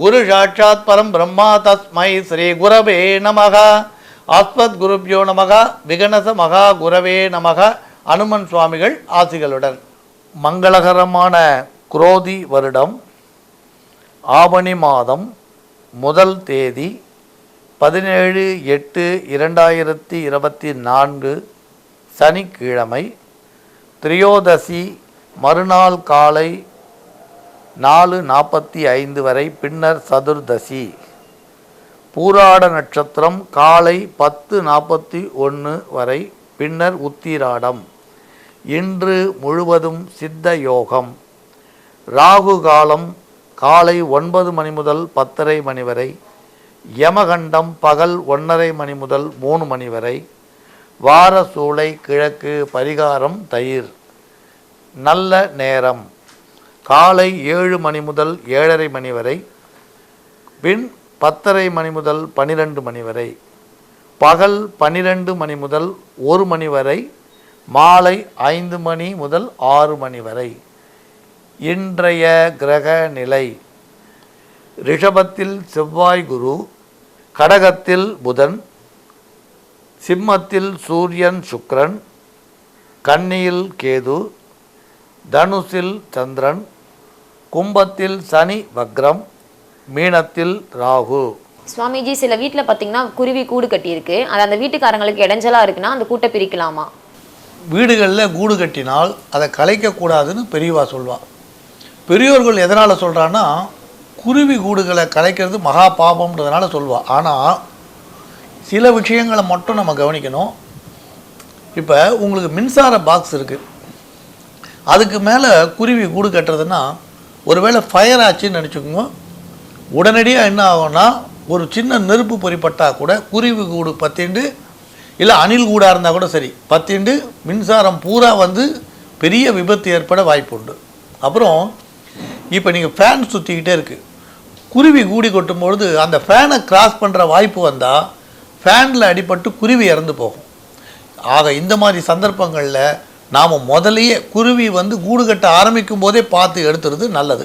குரு சாட்சாத் பரம் பிரம்மா தஸ்மை ஸ்ரீ குரவே நமக. ஆஸ்மத் குருப்யோ நமக விகனச மகா குரவே நமக. அனுமன் சுவாமிகள் ஆசிகளுடன். மங்களகரமான குரோதி வருடம் ஆவணி மாதம் முதல் தேதி பதினேழு எட்டு இரண்டாயிரத்தி இருபத்தி நான்கு சனிக்கிழமை திரியோதசி மறுநாள் காலை நாலு நாற்பத்தி ஐந்து வரை பின்னர் சதுர்தசி. பூராட நட்சத்திரம் காலை பத்து நாற்பத்தி ஒன்று வரை பின்னர் உத்திராடம். இன்று முழுவதும் சித்த யோகம். ராகு காலம் காலை ஒன்பது மணி முதல் பத்தரை மணி வரை யமகண்டம் பகல் ஒன்றரை மணி முதல் மூணு மணி வரை வார சூளை கிழக்கு பரிகாரம் தயிர். நல்ல நேரம். காலை ஏழு மணி முதல் ஏழரை மணி வரை பின் பத்தரை மணி முதல் பனிரெண்டு மணி வரை பகல் பனிரெண்டு மணி முதல் ஒரு மணி வரை மாலை ஐந்து மணி முதல் ஆறு மணி வரை. இன்றைய கிரக நிலை. ரிஷபத்தில் செவ்வாய் குரு கடகத்தில் புதன் சிம்மத்தில் சூரியன் சுக்ரன் கன்னியில் கேது தனுசில் சந்திரன் கும்பத்தில் சனி வக்ரம் மீனத்தில் ராகு. சுவாமிஜி சில வீட்டில் பார்த்தீங்கன்னா குருவி கூடு கட்டியிருக்கு. அது அந்த வீட்டுக்காரங்களுக்கு இடைஞ்சலா இருக்குன்னா அந்த கூட்டை பிரிக்கலாமா? வீடுகளில் கூடு கட்டினால் அதை கலைக்கக்கூடாதுன்னு பெரியவா சொல்வா. பெரியோர்கள் எதனால் சொல்கிறான்னா குருவி கூடுகளை கலைக்கிறது மகா பாபம்ன்றதுனால சொல்வா. ஆனால் சில விஷயங்களை மட்டும் நம்ம கவனிக்கணும். இப்போ உங்களுக்கு மின்சார பாக்ஸ் இருக்குது அதுக்கு மேலே குருவி கூடு கட்டுறதுன்னா ஒருவேளை ஃபயர் ஆச்சுன்னு நினச்சிக்கோங்க. உடனடியாக என்ன ஆகும்னா ஒரு சின்ன நெருப்பு பொறிப்பட்டால் கூட குருவி கூடு பத்திண்டு இல்லை அணில் கூடாக இருந்தால் கூட சரி பத்திண்டு மின்சாரம் பூரா வந்து பெரிய விபத்து ஏற்பட வாய்ப்பு உண்டு. அப்புறம் இப்போ நீங்கள் ஃபேன் சுற்றிக்கிட்டே இருக்குது குருவி கூடி கொட்டும் பொழுது அந்த ஃபேனை கிராஸ் பண்ணுற வாய்ப்பு வந்தால் ஃபேனில் அடிபட்டு குருவி இறந்து போகும். ஆக இந்த மாதிரி சந்தர்ப்பங்களில் நாம் முதலையே குருவி வந்து கூடு கட்ட ஆரம்பிக்கும் போதே பார்த்து எடுத்துறது நல்லது.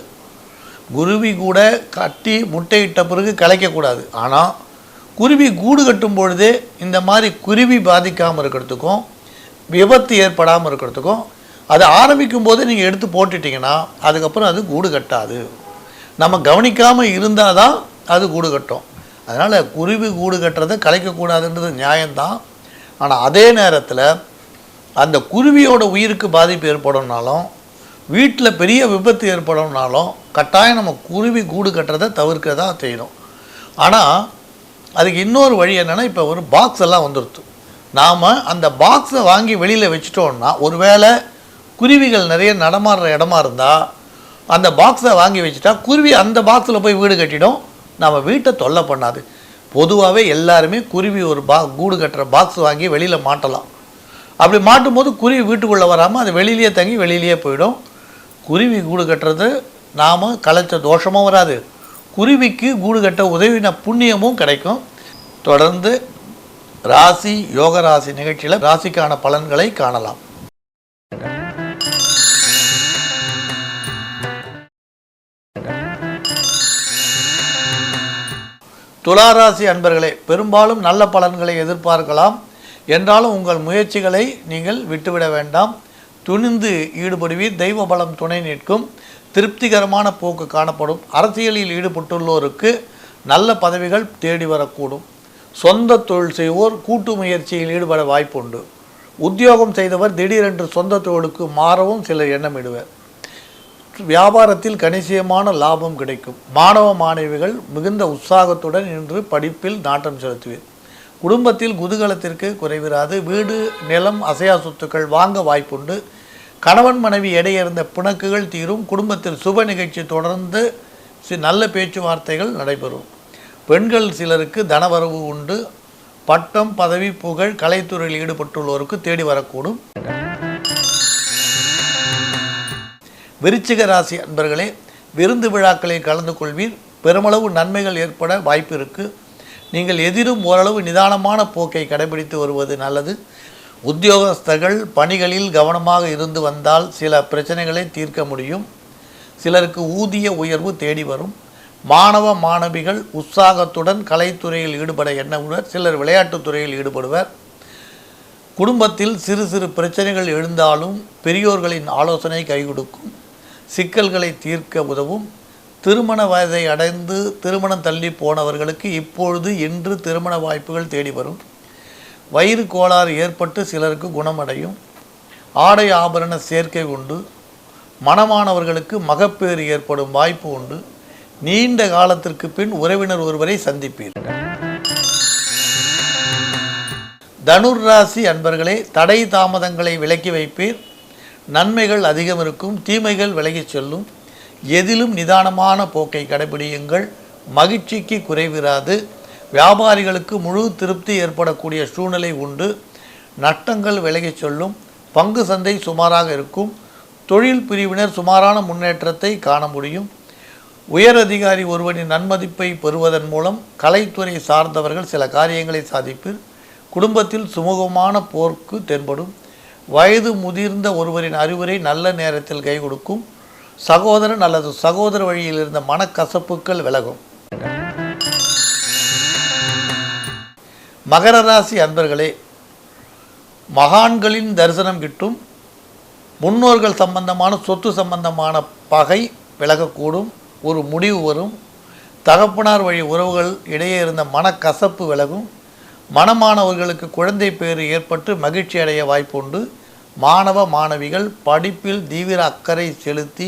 குருவி கூட கட்டி முட்டையிட்ட பிறகு கலைக்கக்கூடாது ஆனால் குருவி கூடு கட்டும் பொழுதே இந்த மாதிரி குருவி பாதிக்காமல் இருக்கிறதுக்கும் விபத்து ஏற்படாமல் இருக்கிறதுக்கும் அது ஆரம்பிக்கும் போதே நீங்கள் எடுத்து போட்டுட்டிங்கன்னா அதுக்கப்புறம் அது கூடு கட்டாது. நம்ம கவனிக்காமல் இருந்தால் தான் அது கூடு கட்டும். அதனால் குருவி கூடு கட்டுறதை கலைக்கக்கூடாதுன்றது நியாயம்தான். ஆனால் அதே நேரத்தில் அந்த குருவியோட உயிருக்கு பாதிப்பு ஏற்படும்னாலும் வீட்டில் பெரிய விபத்து ஏற்படும்னாலும் கட்டாயம் நம்ம குருவி கூடு கட்டுறதை தவிர்க்க தான் செய்யணும். ஆனால் அதுக்கு இன்னொரு வழி என்னென்னா இப்போ ஒரு பாக்ஸ் எல்லாம் வந்துடுது நாம் அந்த பாக்ஸை வாங்கி வெளியில் வச்சிட்டோம்னா ஒருவேளை குருவிகள் நிறைய நடமாடுற இடமா இருந்தால் அந்த பாக்ஸை வாங்கி வச்சுட்டா குருவி அந்த பாக்ஸில் போய் வீடு கட்டிடும். நம்ம வீட்டை தொல்லை பண்ணாது. பொதுவாகவே எல்லாருமே குருவி ஒரு பா கூடு கட்டுற பாக்ஸ் வாங்கி வெளியில் மாட்டலாம். அப்படி மாட்டும் போது குருவி வீட்டுக்குள்ளே வராமல் அது வெளியிலேயே தங்கி வெளியிலேயே போயிடும். குருவி கூடு கட்டுறது நாம் கலைச்ச தோஷமும் வராது. குருவிக்கு கூடு கட்ட உதவின புண்ணியமும் கிடைக்கும். தொடர்ந்து ராசி யோக ராசி நிகழ்ச்சியில் ராசிக்கான பலன்களை காணலாம். துளாராசி அன்பர்களே பெரும்பாலும் நல்ல பலன்களை எதிர்பார்க்கலாம். என்றாலும் உங்கள் முயற்சிகளை நீங்கள் விட்டுவிட வேண்டாம். துணிந்து ஈடுபடுவீர். தெய்வ பலம் துணை நிற்கும். திருப்திகரமான போக்கு காணப்படும். அரசியலில் ஈடுபட்டுள்ளோருக்கு நல்ல பதவிகள் தேடி வரக்கூடும். சொந்த தொழில் செய்வோர் கூட்டு முயற்சியில் ஈடுபட வாய்ப்புண்டு. உத்தியோகம் செய்தவர் திடீரென்று சொந்த தொழிலுக்கு மாறவும் சிலர் எண்ணமிடுவர் வியாபாரத்தில் கணிசியமான லாபம் கிடைக்கும். மாணவ மாணவிகள் மிகுந்த உற்சாகத்துடன் இன்று படிப்பில் நாட்டம் செலுத்துவீர். குடும்பத்தில் குதூகலத்திற்கு குறைவிராது. வீடு நிலம் அசையா சொத்துக்கள் வாங்க வாய்ப்புண்டு. கணவன் மனைவி இடையே இருந்த பிணக்குகள் தீரும். குடும்பத்தில் சுப நிகழ்ச்சி தொடர்ந்து நல்ல பேச்சுவார்த்தைகள் நடைபெறும். பெண்கள் சிலருக்கு தனவரவு உண்டு. பட்டம் பதவி புகழ் கலைத்துறையில் ஈடுபட்டுள்ளோருக்கு தேடி வரக்கூடும். விருச்சிக ராசி அன்பர்களே விருந்து விழாக்களில் கலந்து கொள்வீர். பெருமளவு நன்மைகள் ஏற்பட வாய்ப்பு இருக்குது நீங்கள் எதிரும் ஓரளவு நிதானமான போக்கை கடைபிடித்து வருவது நல்லது. உத்தியோகஸ்தர்கள் பணிகளில் கவனமாக இருந்து வந்தால் சில பிரச்சனைகளை தீர்க்க முடியும். சிலருக்கு ஊதிய உயர்வு தேடி வரும். மாணவ மாணவிகள் உற்சாகத்துடன் கலைத்துறையில் ஈடுபட எண்ணமுடன் சிலர் விளையாட்டுத் துறையில் ஈடுபடுவர். குடும்பத்தில் சிறு சிறு பிரச்சனைகள் எழுந்தாலும் பெரியோர்களின் ஆலோசனை கை கொடுக்கும். சிக்கல்களை தீர்க்க உதவும். திருமண வயதை அடைந்து திருமணம் தள்ளி போனவர்களுக்கு இப்பொழுது இன்று திருமண வாய்ப்புகள் தேடி வரும். வயிறு கோளாறு ஏற்பட்டு சிலருக்கு குணமடையும். ஆடை ஆபரண சேர்க்கை உண்டு. மனமானவர்களுக்கு மகப்பேறு ஏற்படும் வாய்ப்பு உண்டு. நீண்ட காலத்திற்கு பின் உறவினர் ஒருவரை சந்திப்பீர் தனுர் ராசி அன்பர்களே தடை தாமதங்களை விலக்கி வைப்பீர். நன்மைகள் அதிகம் இருக்கும் தீமைகள் விலகிச் செல்லும். எதிலும் நிதானமான போக்கை கடைபிடியுங்கள். மகிழ்ச்சிக்கு குறைவிராது. வியாபாரிகளுக்கு முழு திருப்தி ஏற்படக்கூடிய சூழ்நிலை உண்டு. நட்டங்கள் விலகிச் செல்லும். பங்கு சந்தை சுமாராக இருக்கும். தொழில் பிரிவினர் சுமாரான முன்னேற்றத்தை காண முடியும். உயர் அதிகாரி ஒருவனின் நன்மதிப்பை பெறுவதன் மூலம் கலைத்துறை சார்ந்தவர்கள் சில காரியங்களை சாதிப்பீர். குடும்பத்தில் சுமூகமான போர்க்கு தென்படும். வயது முதிர்ந்த ஒருவரின் அறிவுரை நல்ல நேரத்தில் கை கொடுக்கும். சகோதரன் அல்லது சகோதர வழியில் இருந்த மனக்கசப்புகள் விலகும். மகர ராசி அன்பர்களே மகான்களின் தரிசனம் கிட்டும் முன்னோர்கள் சம்பந்தமான சொத்து சம்பந்தமான பகை விலகக்கூடும் ஒரு முடிவு வரும் தகப்பனார் வழி உறவுகள் இடையே இருந்த மனக்கசப்பு விலகும் மனமானவர்களுக்கு குழந்தை பேறு ஏற்பட்டு மகிழ்ச்சி அடைய வாய்ப்புண்டு மாணவ மாணவிகள் படிப்பில் தீவிர அக்கறை செலுத்தி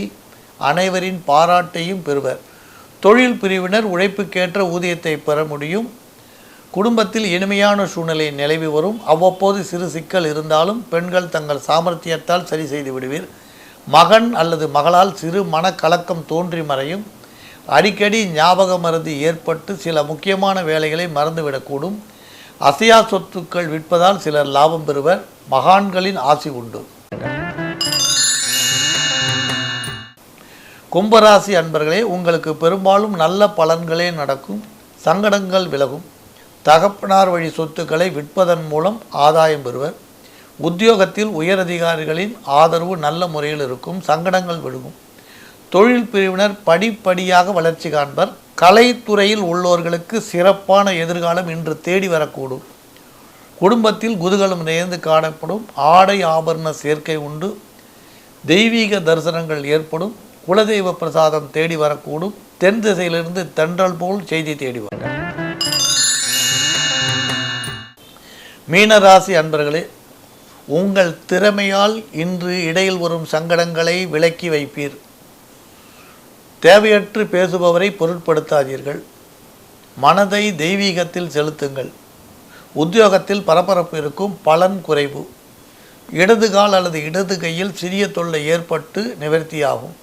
அனைவரின் பாராட்டையும் பெறுவர். தொழில் பிரிவினர் உழைப்புக்கேற்ற ஊதியத்தை பெற முடியும். குடும்பத்தில் இனிமையான சூழ்நிலை நிலவி வரும். அவ்வப்போது சிறு சிக்கல் இருந்தாலும் பெண்கள் தங்கள் சாமர்த்தியத்தால் சரி செய்து விடுவீர். மகன் அல்லது மகளால் சிறு மனக்கலக்கம் தோன்றி மறையும். அடிக்கடி ஞாபக மருந்து ஏற்பட்டு சில முக்கியமான வேலைகளை மறந்துவிடக்கூடும். அசையா சொத்துக்கள் விற்பதால் சிலர் லாபம் பெறுவர். மகான்களின் ஆசி உண்டு. கும்பராசி அன்பர்களே உங்களுக்கு பெரும்பாலும் நல்ல பலன்களே நடக்கும். சங்கடங்கள் விலகும். தகப்பனார் வழி சொத்துக்களை விற்பதன் மூலம் ஆதாயம் பெறுவர். உத்தியோகத்தில் உயரதிகாரிகளின் ஆதரவு நல்ல முறையில் இருக்கும். சங்கடங்கள் விழுகும். தொழில் பிரிவினர் படிப்படியாக வளர்ச்சி காண்பர். கலைத்துறையில் உள்ளவர்களுக்கு சிறப்பான எதிர்காலம் இன்று தேடி வரக்கூடும். குடும்பத்தில் குதூகலம் நிறைந்து காணப்படும் ஆடை ஆபரண சேர்க்கை உண்டு தெய்வீக தரிசனங்கள் ஏற்படும் குலதெய்வ பிரசாதம் தேடி வரக்கூடும் தென் திசையிலிருந்து தென்றல் போல் செய்தி தேடி வரும். மீனராசி அன்பர்களே உங்கள் திறமையால் இன்று இடையில் வரும் சங்கடங்களை விலக்கி வைப்பீர். தேவையற்று பேசுபவரை பொருட்படுத்தாதீர்கள். மனதை தெய்வீகத்தில் செலுத்துங்கள். உத்தியோகத்தில் பரபரப்பு இருக்கும் பலன் குறைவு. இடது கால் அல்லது இடது கையில் சிறிய தொல்லை ஏற்பட்டு நிவர்த்தியாகும்.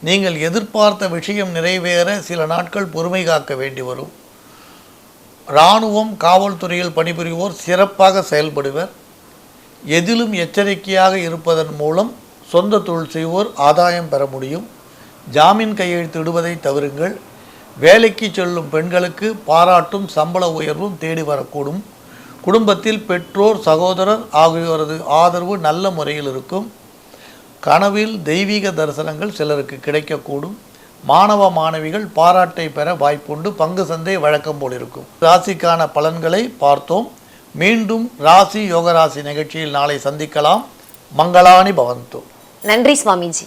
நீங்கள் எதிர்பார்த்த விஷயம் நிறைவேற சில நாட்கள் பொறுமை காக்க வேண்டி வரும். இராணுவம் காவல்துறையில் பணிபுரிவோர் சிறப்பாக செயல்படுவர். எதிலும் எச்சரிக்கையாக இருப்பதன் மூலம் சொந்த தொழில் செய்வோர் ஆதாயம் பெற முடியும். ஜாமீன் கையெழுத்து இடுவதை தவிருங்கள். வேலைக்கு செல்லும் பெண்களுக்கு பாராட்டும் சம்பள உயர்வும் தேடி வரக்கூடும். குடும்பத்தில் பெற்றோர் சகோதரர் ஆகியோரது ஆதரவு நல்ல முறையில் இருக்கும். கனவில் தெய்வீக தரிசனங்கள் சிலருக்கு கிடைக்கக்கூடும். மாணவ மாணவிகள் பாராட்டை பெற வாய்ப்புண்டு. பங்கு சந்தை வழக்கம் போல் இருக்கும். ராசிக்கான பலன்களை பார்த்தோம். மீண்டும் ராசி யோகராசி நிகழ்ச்சியில் நாளை சந்திக்கலாம். மங்களானி பவந்தோ. நன்றி சுவாமிஜி.